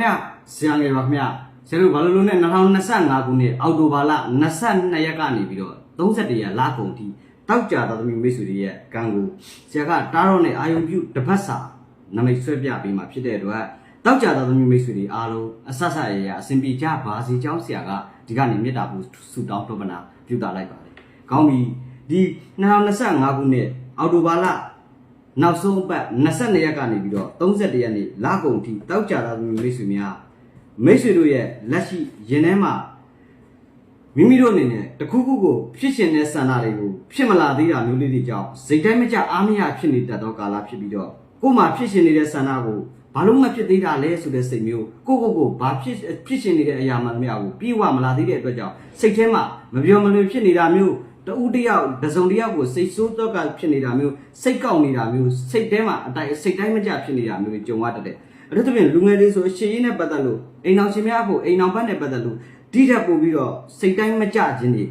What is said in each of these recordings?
ခင်ဗျဆရာငယ်ပါခင်ဗျဆရာတို့ဘာလို့လို့နဲ့2025ခုနှစ်အောက်တိုဘာလ22ရက်ကနေပြီးတော့31ရက်လကုန်ထိတောက်ကြတော်သမီးမိတ်ဆွေတွေရဲ့ကံကိုဆရာကတားတော့နဲ့အာယုံပြုတစ်ပတ်စာနမိတ်ဆွဲပြပေးมาဖြစ်တဲ့အတွက်တောက်ကြတော်သမီးမိတ်ဆွေတွေအားလုံးအဆက်ဆက်ရရအစဉ်ပြေကြပါစေကြောင်းဆရာကဒီကနေမေတ္တာပူဆုတောင်းထောပနာပြုတာလိုက်ပါတယ်။ကောင်းပြီဒီ2025ခုနှစ်အောက်တိုဘာလ နောက်ဆုံးအပတ်22ရက်ကနေပြီးတော့31ရက်နေ့လကုန်ထိတောက်ကြတာသမီးမိတ်ဆွေများမိတ်ဆွေတို့ရဲ့လက်ရှိရင်ထဲမှာမိမိတို့အနေနဲ့တခုခုကိုဖြစ်ရှင်တဲ့ဆန္ဒတွေကိုဖြစ်မလာသေးတာမျိုးလေးတွေကြောင့်စိတ်တိုင်းမကျအားမရဖြစ်နေတတ်သောကာလဖြစ်ပြီးတော့ကိုယ်မှာဖြစ်ရှင်နေတဲ့ဆန္ဒကိုဘာလို့မဖြစ်သေးတာလဲဆိုတဲ့စိတ်မျိုးကိုယ့်ကိုယ်ကိုဘာဖြစ်ဖြစ်ရှင်နေတဲ့အရာမှမရဘူးပြေဝမလာသေးတဲ့အတွက်ကြောင့်စိတ်ထဲမှာမပြောမလွင်ဖြစ်နေတာမျိုး တဦးတယောက်တစ်စုံတစ်ယောက်ကိုစိတ်ဆိုးတော့ကဖြစ်နေတာမျိုးစိတ်ကောက်နေတာမျိုးစိတ်ထဲမှာအတိုင်းစိတ်တိုင်းမကြဖြစ်နေတာမျိုးတွေကြုံရတတ်တယ်။အဲ့ဒါတပြင်လူငယ်လေးဆိုအရှိရေးနဲ့ပတ်သက်လို့အိမ်အောင်ရှင်များဖို့အိမ်အောင်ဘက်နဲ့ပတ်သက်လို့ဒီထက်ပို့ပြီးတော့စိတ်တိုင်းမကြခြင်းတွေ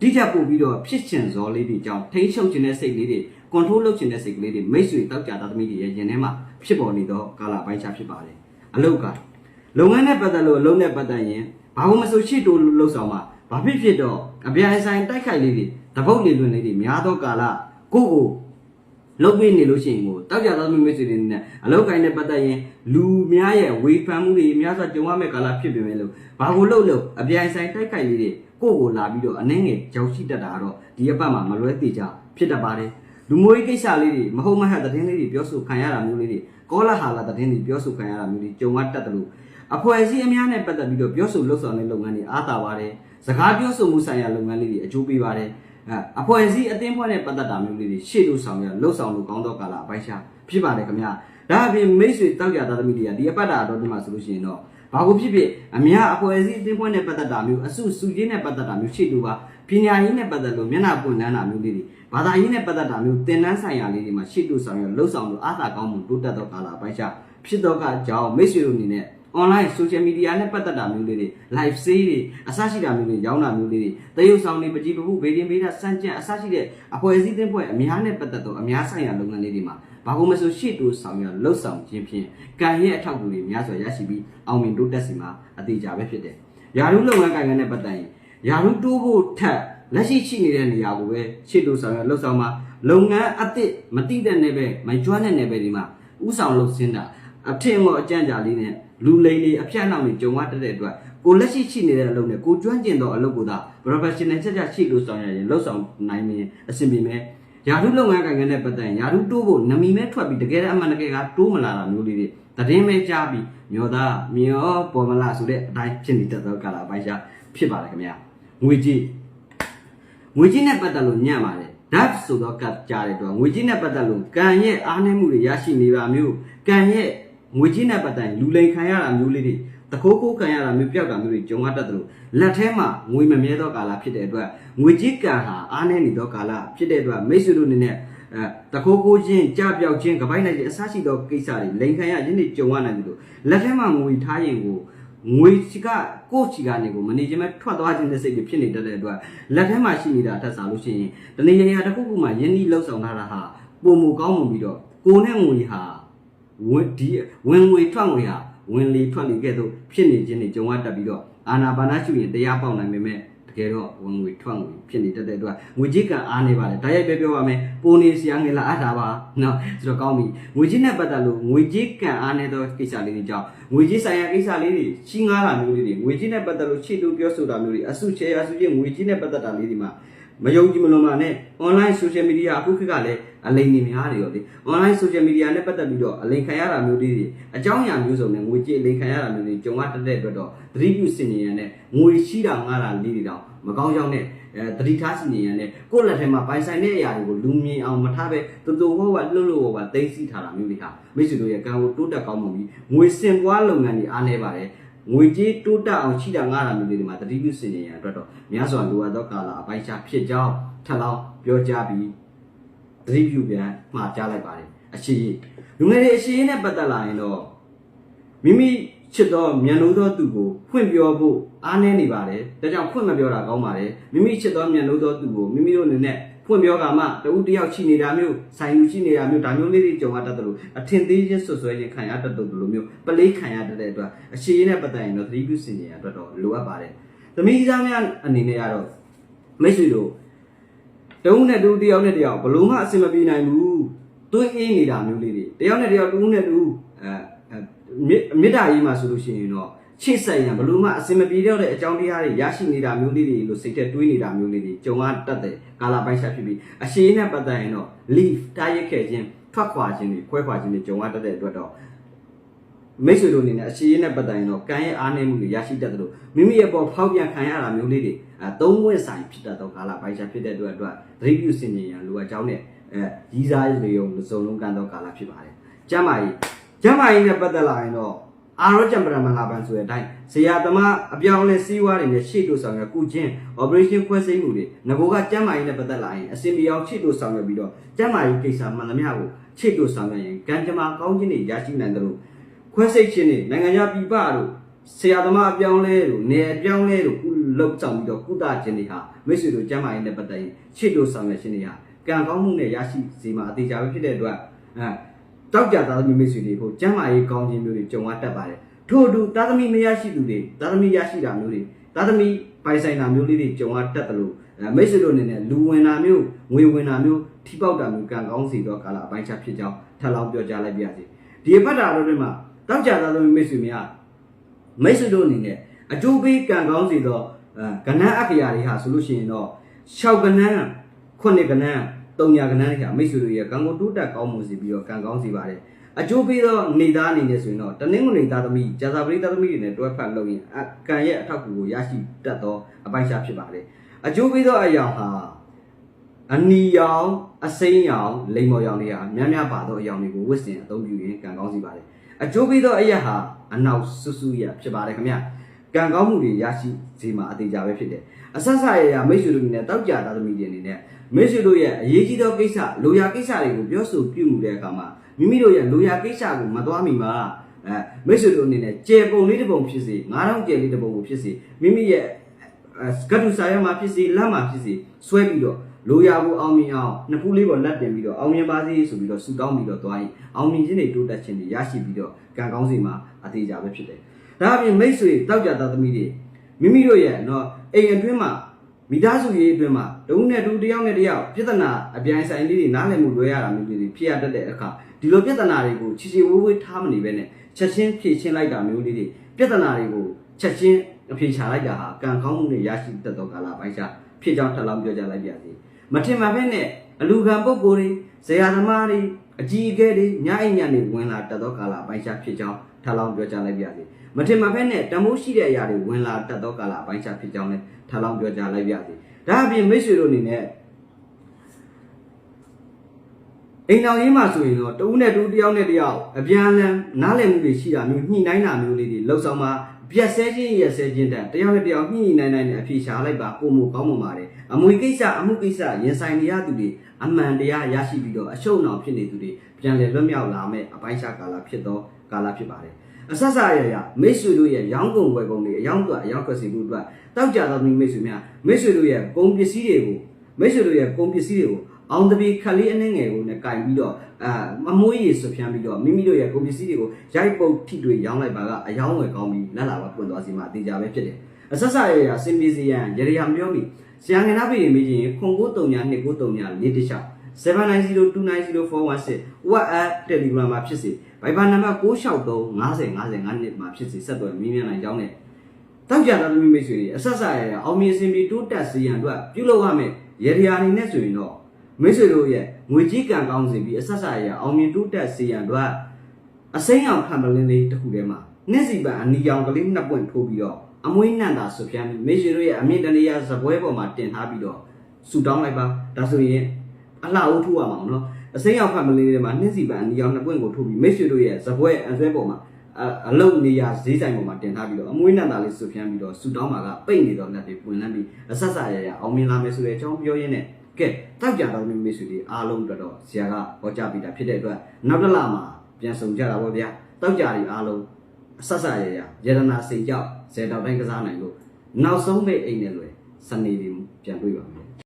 ဒီထက်ပို့ပြီးတော့ဖြစ်ချင်စောလေးတွေကြောင့်ထိန်းချုပ်ခြင်းတဲ့စိတ်လေးတွေ control လုပ်ခြင်းတဲ့စိတ်ကလေးတွေမိတ်ဆွေတောက်ကြတာသမီးတွေရဲ့ရင်ထဲမှာဖြစ်ပေါ်နေတော့ကာလပိုင်းခြားဖြစ်ပါတယ်။အလုတ်ကလုပ်ငန်းနဲ့ပတ်သက်လို့အလုပ်နဲ့ပတ်သက်ရင်ဘာလို့မဆိုရှေ့တိုးလှုပ်ဆောင်မှာဘာဖြစ်ဖြစ်တော့အပြိုင်ဆိုင်တိုက်ခိုက်လေးတွေ တပုတ်လေလွင်လေးတွေများသောကာလကိုယ့်ကိုလုပ်ပေးနေလို့ရှိရင်ကိုတောက်ကြသောမိမိတ်ဆွေတွေနဲ့အလောက်ကိုင်းနဲ့ပတ်သက်ရင်လူများရဲ့ဝေဖန်မှုတွေများစွာကြုံရမယ့်ကာလဖြစ်ပေမဲ့လို့ဘာကိုလုပ်လို့အပြိုင်ဆိုင်တိုက်ခိုက်လေးတွေကိုယ့်ကိုလာပြီးတော့အနှဲငယ်ကြောက်ရှိတတ်တာတော့ဒီအပတ်မှာမလွဲသေးကြဖြစ်တတ်ပါတယ်လူမျိုးရေးကိစ္စလေးတွေမဟုတ်မဟတ်သတင်းလေးတွေပြောဆိုခံရတာမျိုးလေးတွေကောလာဟာလာသတင်းတွေပြောဆိုခံရတာမျိုးတွေကြုံရတတ်တယ်လို့အဖွဲ့အစည်းအများနဲ့ပတ်သက်ပြီးတော့ပြောဆိုလှုပ်ဆောင်တဲ့လုပ်ငန်းတွေအားသာပါတယ်စကားပြောဆိုမှုဆိုင်ရာလုပ်ငန်းလေးတွေအကျိုးပေးပါတယ် အဲအဖွဲ့အစည်းအသင်းဖွဲ့နဲ့ပတ်သက်တာမျိုးလေးတွေရှေ့လို့ဆောင်ရလှုပ်ဆောင်လို့ကောင်းတော့ကာလအပိုင်းရှာဖြစ်ပါတယ်ခင်ဗျာဒါအပြင်မိတ်ဆွေတောက်ကြသားသမီးတွေကဒီအပတ်တာတော့ဒီမှာဆိုလို့ရှိရင်တော့ဘာကိုဖြစ်ဖြစ်အများအဖွဲ့အစည်းအသင်းဖွဲ့နဲ့ပတ်သက်တာမျိုးအစုစုချင်းနဲ့ပတ်သက်တာမျိုးရှေ့လို့ပါပညာရေးနဲ့ပတ်သက်လို့မျက်နှာပွင့်တန်းတာမျိုးလေးတွေဘာသာရေးနဲ့ပတ်သက်တာမျိုးသင်တန်းဆိုင်ရာလေးတွေမှာရှေ့လို့ဆောင်ရလှုပ်ဆောင်လို့အားသာကောင်းမှုတိုးတက်တော့ကာလအပိုင်းရှာဖြစ်တော့ကကြောင်းမိတ်ဆွေတို့အနေနဲ့ online social media နဲ့ပတ်သက်တာမျိုးလေးတွေ live sale တွေအစရှိတာမျိုးတွေရောင်းတာမျိုးလေးတွေတရုပ်ဆောင်တွေပကြီးပပုဗေဒင်ဗေဒစမ်းကြံအစရှိတဲ့အဖွဲ့အစည်းတင်ဖွဲ့အများနဲ့ပတ်သက်တော့အများဆိုင်ရာလုပ်ငန်းလေးတွေမှာဘာလို့မဆိုရှေ့တိုးဆောင်ရလှုပ်ဆောင်ခြင်းဖြင့်ကံရဲ့အထောက်အကူတွေများစွာရရှိပြီးအောင်မြင်တိုးတက်စီမှာအသေးကြပဲဖြစ်တယ်။ယာရုလုပ်ငန်းကိုင်ငန်းနဲ့ပတ်သက်ရင်ယာရုတိုးဖို့ထက်လက်ရှိရှိနေတဲ့နေရာကိုပဲရှေ့တိုးဆောင်ရလှုပ်ဆောင်မှာလုပ်ငန်းအသစ်မတိတဲ့နယ်ပယ်မကျွမ်းတဲ့နယ်ပယ်ဒီမှာဥဆောင်လုပ်စင်းတာ အထင်မော်အကြံကြာလေးနဲ့လူလိန်တွေအပြတ်နောက်တွေကြုံရတတ်တဲ့အတွက်ကိုလက်ရှိရှိနေတဲ့အလုပ်နဲ့ကိုကျွမ်းကျင်သောအလုပ်ကိုသာ professional ချက်ချက်ရှိလို့ဆောင်ရရင်လှုပ်ဆောင်နိုင်ရင်အဆင်ပြေမယ်ယာထုလုပ်ငန်းကိုင်ငန်းနဲ့ပတ်သက်ရင်ယာထုတိုးဖို့နမီမဲထွက်ပြီးတကယ်အမှန်တကယ်ကတိုးမလာတာမျိုးလေးတွေသတင်းမဲကြားပြီးမျောသားမျောပေါ်မလာဆိုတဲ့အတိုင်းဖြစ်နေတတ်သောကာလပိုင်းရှာဖြစ်ပါတယ်ခင်ဗျာငွေကြီးငွေကြီးနဲ့ပတ်သက်လို့ညံ့ပါတယ် that ဆိုတော့ကတ်ကြားတဲ့တော့ငွေကြီးနဲ့ပတ်သက်လို့ကံရဲ့အားနည်းမှုတွေရရှိနေပါမျိုးကံရဲ့ ငွေကြီးနဲ့ပတ်သက်ရင်လူလိန်ခံရတာမျိုးလေးတွေတခိုးခိုးခံရတာမျိုးပြောက်တာမျိုးတွေကြုံရတတ်တယ်လို့လက်ထဲမှာငွေမမြဲသောကာလဖြစ်တဲ့အတွက်ငွေကြီးကံဟာအားနည်းနေသောကာလဖြစ်တဲ့အတွက်မိတ်ဆွေတို့အနေနဲ့အဲတခိုးခိုးချင်းကြပြောက်ချင်းကပိုင်းလိုက်ခြင်းအစရှိသောကိစ္စတွေလိန်ခံရခြင်းတွေကြုံရနိုင်တယ်လို့လက်ထဲမှာငွေထားရင်ကိုငွေချီကကိုယ့်ချီကနေကိုမနေခြင်းမဲ့ထွက်သွားခြင်းတဲ့စိတ်တွေဖြစ်နေတတ်တဲ့အတွက်လက်ထဲမှာရှိနေတာထက်စားလို့ရှိရင်တနေရာရာတစ်ခုခုမှာယင်းဒီလောက်ဆောင်ထားတာဟာပုံမူကောင်းမှုပြီးတော့ကိုယ်နဲ့ငွေဟာ ဝင်ဒီဝင်ငွေထွက်ငွေဟာဝင်လေထွက်လေကဲ့သို့ဖြစ်နေခြင်းတွေကြုံရတတ်ပြီးတော့အာနာပါနရှုရင်တရားပေါက်နိုင်ပေမဲ့တကယ်တော့ဝင်ငွေထွက်ငွေဖြစ်နေတတ်တဲ့အတွက်ငွေကြီးကအားနေပါတယ်ဒါရိုက်ပဲပြောရမယ်ပိုနေစရာငယ်လာအပ်တာပါနော်ဆိုတော့ကောင်းပြီငွေကြီးနဲ့ပတ်သက်လို့ငွေကြီးကံအားနေသောကိစ္စလေးတွေကြောင့်ငွေကြီးဆိုင်ရာကိစ္စလေးတွေရှင်းကားတာမျိုးလေးတွေငွေကြီးနဲ့ပတ်သက်လို့ခြေတူပြောဆိုတာမျိုးတွေအစုချေအစုချင်းငွေကြီးနဲ့ပတ်သက်တာလေးတွေမှာ မယုံကြည်မလွန်ပါနဲ့ online social media အခုခေတ်ကလည်းအလိမ်နေများတယ်ရောလေ online social media နဲ့ပတ်သက်ပြီးတော့အလိမ်ခံရတာမျိုးလေးတွေအကြောင်းအရာမျိုးစုံနဲ့ငွေကြေးအလိမ်ခံရတာမျိုးတွေကြုံရတတ်တဲ့အတွက်တော့သတိပြုစင်နေရတဲ့ငွေရှိတာငှားတာလေးတွေတော့မကောင်းကြောင်းနဲ့အဲသတိထားစင်နေရတဲ့ကိုယ့်လက်ထဲမှာပိုင်ဆိုင်တဲ့အရာတွေကိုလူမြင်အောင်မထားပဲတူတူဟောဝလှုပ်လို့ဟောပါသိသိထားတာမျိုးတွေဟာမိတ်ဆွေတို့ရဲ့ကံကိုတိုးတက်ကောင်းမှုပြီးငွေစင်ပွားလုပ်ငန်းတွေအားနေပါတယ် ငွေကြေးတိုးတက်အောင်ရှိတာငှားတာမျိုးတွေမှာတတိပြုစင်နေရတဲ့အတွက်တော့များစွာလိုအပ်သောကာလအပိုင်းခြားဖြစ်ကြောင်းထပ်လောင်းပြောကြားပြီးသတိပြုပြန်မှာကြားလိုက်ပါတယ်အရှိကြီးလူငယ်တွေအရှိကြီးနဲ့ပတ်သက်လာရင်တော့မိမိချစ်သောမြန်လို့သောသူကိုဖွင့်ပြောဖို့အားနည်းနေပါတယ်ဒါကြောင့်ဖွင့်မပြောတာကောင်းပါတယ်မိမိချစ်သောမြန်လို့သောသူကိုမိမိတို့အနေနဲ့ ဖွဖွင့်ပြောကမှတဦးတယောက်ချိနေတာမျိုးဆိုင်လူချိနေတာမျိုးဒါမျိုးလေးတွေကြုံရတတ်တယ်လို့အထင်သေးချင်းဆွဆွဲခြင်းခံရတတ်တယ်လို့မျိုးပလေးခံရတတ်တဲ့အတွက်အရှိရနဲ့ပတ်သက်ရင်တော့သတိပြုစင်ကြယ်ရအတွက်တော့လိုအပ်ပါတယ်သမီးသားများအနေနဲ့ကတော့မိတ်ဆွေတို့တဦးနဲ့တဦးတယောက်နဲ့တယောက်ဘလို့မှအဆင်မပြေနိုင်ဘူးသွေးအေးနေတာမျိုးလေးတွေတယောက်နဲ့တယောက်တဦးနဲ့တဦးအဲမေတ္တာရေးမှာဆိုလို့ရှိရင်တော့ ချစ်ဆက်ရန်ဘလို့မှအစင်မပြေတော့တဲ့အကြောင်းတရားတွေရရှိနေတာမျိုးလေးတွေလို့စိတ်ထဲတွေးနေတာမျိုးလေးတွေကြုံရတတ်တဲ့ကာလပိုင်းခြားဖြစ်ပြီးအရှိနဲ့ပတ်သက်ရင်တော့ leave တားရက်ခဲ့ခြင်းထွက်ခွာခြင်းတွေခွဲခွာခြင်းတွေကြုံရတတ်တဲ့အတွက်တော့မိတ်ဆွေတို့အနေနဲ့အရှိနဲ့ပတ်သက်ရင်တော့ကံရဲ့အားနည်းမှုတွေရရှိတတ်တယ်လို့မိမိရဲ့ပေါ်ဖောက်ပြန်ခံရတာမျိုးလေးတွေအဲသုံးဝက်ဆိုင်ဖြစ်တတ်သောကာလပိုင်းခြားဖြစ်တဲ့အတွက်အတွက်သတိပြုစင်ကြယ်ရန်လိုအပ်ကြောင်းနဲ့အဲကြီးစားရေုံစုံလုံးကံသောကာလဖြစ်ပါတယ်ကျမ်းမာရေးကျမ်းမာရေးနဲ့ပတ်သက်လာရင်တော့ အာရောကြံပရမလာပန်ဆိုတဲ့အတိုင်းဇေယသမားအပြောင်းလဲစီးပွားတွေနဲ့ရှေ့တို့ဆောင်ရွက်ကုချင်း operation ခွဲစိမ်းမှုတွေငကိုကကျမ်းမာရေးနဲ့ပတ်သက်လာရင်အစင်ပြောင်းရှေ့တို့ဆောင်ရွက်ပြီးတော့ကျမ်းမာရေးကိစ္စမှန်သမျှကိုရှေ့တို့ဆောင်ရွက်ရင်ကံကြမ္မာကောင်းခြင်းတွေရရှိနိုင်တယ်လို့ခွဲစိတ်ခြင်းတွေနိုင်ငံခြားပြည်ပတို့ဆရာသမားအပြောင်းလဲတို့နေအပြောင်းလဲတို့ကုလောက်ဆောင်ပြီးတော့ကုသခြင်းတွေဟာမိတ်ဆွေတို့ကျမ်းမာရေးနဲ့ပတ်သက်ရင်ရှေ့တို့ဆောင်ရွက်ခြင်းတွေဟာကံကောင်းမှုနဲ့ရရှိစေမှာအသေးချာပဲဖြစ်တဲ့အတွက်အဲ တောက်ကြသားသမီးမိတ်ဆွေတွေကိုကျမ်းမာရေးကောင်းခြင်းမျိုးတွေကြုံရတတ်ပါတယ်ထို့အတူသားသမီးမရရှိသူတွေသားသမီးရရှိတာမျိုးတွေသားသမီးပိုင်ဆိုင်တာမျိုးလေးတွေကြုံရတတ်တယ်လို့အဲမိတ်ဆွေတို့အနေနဲ့လူဝင်တာမျိုးငွေဝင်တာမျိုးထိပေါက်တာမျိုးကံကောင်းစီတော့ကာလအပိုင်းခြားဖြစ်ကြောင်းထပ်လောင်းပြောကြားလိုက်ပါရစေဒီအပတ်တာတို့တွေမှာတောက်ကြသားသမီးမိတ်ဆွေများမိတ်ဆွေတို့အနေနဲ့အကျိုးပေးကံကောင်းစီတော့အဲကဏ္ဍအခရာတွေဟာဆိုလို့ရှိရင်တော့6ကဏ္ဍ9ကဏ္ဍ 3ညာကဏ္ဍတွေဟာမိတ်ဆွေတို့ရဲ့ကံကိုတိုးတက်ကောင်းမှုစီပြီးတော့ကံကောင်းစီပါတယ်အကျိုးပေးသောနေသားအနေနဲ့ဆိုရင်တော့တနင်္ဂနွေသားသမီးဂျာသာပရိသားသမီးတွေနဲ့တွဲဖက်လုပ်ရင်အကံရဲ့အထောက်အကူကိုရရှိတတ်သောအပိုင်းခြားဖြစ်ပါတယ်အကျိုးပေးသောအရာဟာအနီရောင်အစိမ်းရောင်လိမ္မော်ရောင်တွေဟာများများပါသောအရာတွေကိုဝတ်ဆင်အသုံးပြုရင်ကံကောင်းစီပါတယ်အကျိုးပေးသောအရာဟာအနောက်ဆွဆွရဖြစ်ပါတယ်ခင်ဗျကံကောင်းမှုတွေရရှိစေမှာအသေးကြပဲဖြစ်တယ်အဆက်ဆက်ရရမိတ်ဆွေတို့အနေနဲ့တောက်ကြသားသမီးတွေအနေနဲ့ မိတ်ဆွေတို့ရဲ့အရေးကြီးသောကိစ္စလိုရာကိစ္စတွေကိုပြောဆိုပြုမှုတဲ့အခါမှာမိမိတို့ရဲ့လိုရာကိစ္စကိုမသွားမိမှာအဲမိတ်ဆွေတို့အနေနဲ့ကျေပုံလေးတစ်ပုံဖြစ်စေ9000ကျေလေးတစ်ပုံကိုဖြစ်စေမိမိရဲ့ကတ်တူစာရမှာဖြစ်စေလက်မှာဖြစ်စေဆွဲပြီးတော့လိုရာကိုအောင်မြင်အောင်နှစ်ဖူးလေးပေါ်လက်တင်ပြီးတော့အောင်မြင်ပါစေဆိုပြီးတော့ဆူတောင်းပြီးတော့သွားရင်အောင်မြင်ခြင်းတွေတိုးတက်ခြင်းတွေရရှိပြီးတော့ကံကောင်းစီမှာအသေးကြပဲဖြစ်တယ်။ဒါအပြင်မိတ်ဆွေတောက်ကြသားသမီးတွေမိမိတို့ရဲ့နော်အိမ်အတွင်းမှာ မိသားစုရေးအတွင်းမှာတဦးနဲ့တူတယောက်နဲ့တယောက်ပြဿနာအပြိုင်ဆိုင်လေးတွေနားလည်မှုလွဲရတာမျိုးတွေဖြစ်ရတတ်တဲ့အခါဒီလိုပြဿနာတွေကိုချီချီဝေးဝေးထားမနေပဲနဲ့ချက်ချင်းဖြေရှင်းလိုက်တာမျိုးလေးတွေပြဿနာတွေကိုချက်ချင်းအဖြေချလိုက်တာဟာကံကောင်းမှုနဲ့ရရှိတတ်သောကာလပိုင်းခြားဖြစ်ကြောင်းထပ်လောင်းပြောကြလိုက်ပါစီမထင်မှဘဲနဲ့အလူခံပုဂ္ဂိုလ်တွေဇရာသမားတွေအကြီးအကဲတွေညအိမ်ညနေဝင်လာတတ်သောကာလပိုင်းခြားဖြစ်ကြောင်းထပ်လောင်းပြောကြလိုက်ပါစီ မထင်မှဘဲနဲ့တမိုးရှိတဲ့အရာတွေဝင်လာတတ်သောကာလပိုင်းခြားဖြစ်ကြောင်းလည်းထပ်လောင်းပြောကြလိုက်ပါစီဒါအပြင်မိတ်ဆွေတို့အနေနဲ့အိမ်တော်ရင်းမှာဆိုရင်တော့တဦးနဲ့တူတယောက်နဲ့တယောက်အပြန်အလှန်နားလည်မှုတွေရှိတာမျိုးညှိနှိုင်းတာမျိုးလေးတွေလှုပ်ဆောင်မှာပြက်ဆဲခြင်းရက်ဆဲခြင်းတန်တယောက်နဲ့တယောက်ညှိနှိုင်းနိုင်တဲ့အဖြေရှာလိုက်ပါပုံမကောင်းမှပါတယ်အမွေကိစ္စအမှုကိစ္စရင်ဆိုင်နေရသူတွေအမှန်တရားရရှိပြီးတော့အရှုံးအောင်ဖြစ်နေသူတွေပြန်လည်လွတ်မြောက်လာမဲ့အပိုင်းခြားကာလဖြစ်သောကာလဖြစ်ပါတယ် အဆက်ဆက်ရရမိတ်ဆွေတို့ရဲ့ရောင်းကုန်ဝယ်ကုန်တွေအယောင်းကအယောင်းကွက်စီမှုအတွက်တောက်ကြသောမိတ်ဆွေများမိတ်ဆွေတို့ရဲ့ကုန်ပစ္စည်းတွေကိုမိတ်ဆွေတို့ရဲ့ကုန်ပစ္စည်းတွေကိုအောင်တပီခက်လေးအနှင်းငယ်ကိုနဲ့ကင်ပြီးတော့အာအမွှေးရည်ဆွဖြန်းပြီးတော့မိမိတို့ရဲ့ကုန်ပစ္စည်းတွေကိုရိုက်ပုတ်ထိတွေရောင်းလိုက်ပါကအယောင်းဝယ်ကောင်းပြီးလက်လာပါပွင့်သွားစီမှာအသေးကြပဲဖြစ်တယ်အဆက်ဆက်ရရစင်ပြေစီရန်ရရရပြောပြီးဆရာငယ်နာပြည်မေးချင်းခွန်ကိုတုံညာနှစ်ကိုတုံညာလေးတစ်ချောင်း 790290416 WhatsApp Telegram မှာဖြစ်စေ Viber နံပါတ်663 50 50 50မှာဖြစ်စေဆက်သွယ်မြင်းမြန်းနိုင်ကြောင်းနဲ့တောက်ကြတာသမီးမိတ်ဆွေတွေအဆက်ဆက်ရရအောင်မြင်စင်ပြီးတိုးတက်စီရန်အတွက်ပြုလုပ်ရမယ်ရရရအနေနဲ့ဆိုရင်တော့မိတ်ဆွေတို့ရဲ့ငွေကြီးကံကောင်းစီပြီးအဆက်ဆက်ရရအောင်မြင်တိုးတက်စီရန်အတွက်အစိမ်းအောင်ခံပလင်းလေးတစ်ခုထဲမှာနှစ်စီပန်အနီရောင်ကလေးနှစ်ပွင့်ထိုးပြီးတော့အမွေးနန္တာဆိုပြန်ပြီးမိတ်ဆွေတို့ရဲ့အမြင့်တရရဇပွဲပေါ်မှာတင်ထားပြီးတော့ဆူတောင်းလိုက်ပါဒါဆိုရင် အလှအိုးထိုးရမှာနော်အစိမ်းရောက်ဖတ်မလေးတွေမှာနှစ်စီပန်အနီရောင်နှစ်ပွင့်ကိုထိုးပြီးမိတ်ဆွေတို့ရဲ့ဇပွဲအဆွဲပေါ်မှာအလုံနေရဈေးဆိုင်ပေါ်မှာတင်ထားပြီးတော့အမွေးနန္တာလေးဆူပြန်ပြီးတော့ဆူတောင်းမှာကပိတ်နေတော့လက်တွေပွင့်လန်းပြီးအဆက်ဆက်ရရအောင်မြင်လာမယ်ဆိုတဲ့အကြောင်းပြောရင်းနဲ့ကဲတောက်ကြတော်မိမိတ်ဆွေတွေအားလုံးအတွက်တော့ဆရာကဟောကြားပေးတာဖြစ်တဲ့အတွက်နောက်တစ်လမှာပြန်ဆောင်ကြတာပေါ့ဗျာတောက်ကြတွေအားလုံးအဆက်ဆက်ရရယရနာစိတ်ကြောက်ဇေတောက်တိုင်းကစားနိုင်လို့နောက်ဆုံးမဲ့အိမ်နဲ့လွယ်စနေတွေပြန်တွေ့ပါမယ်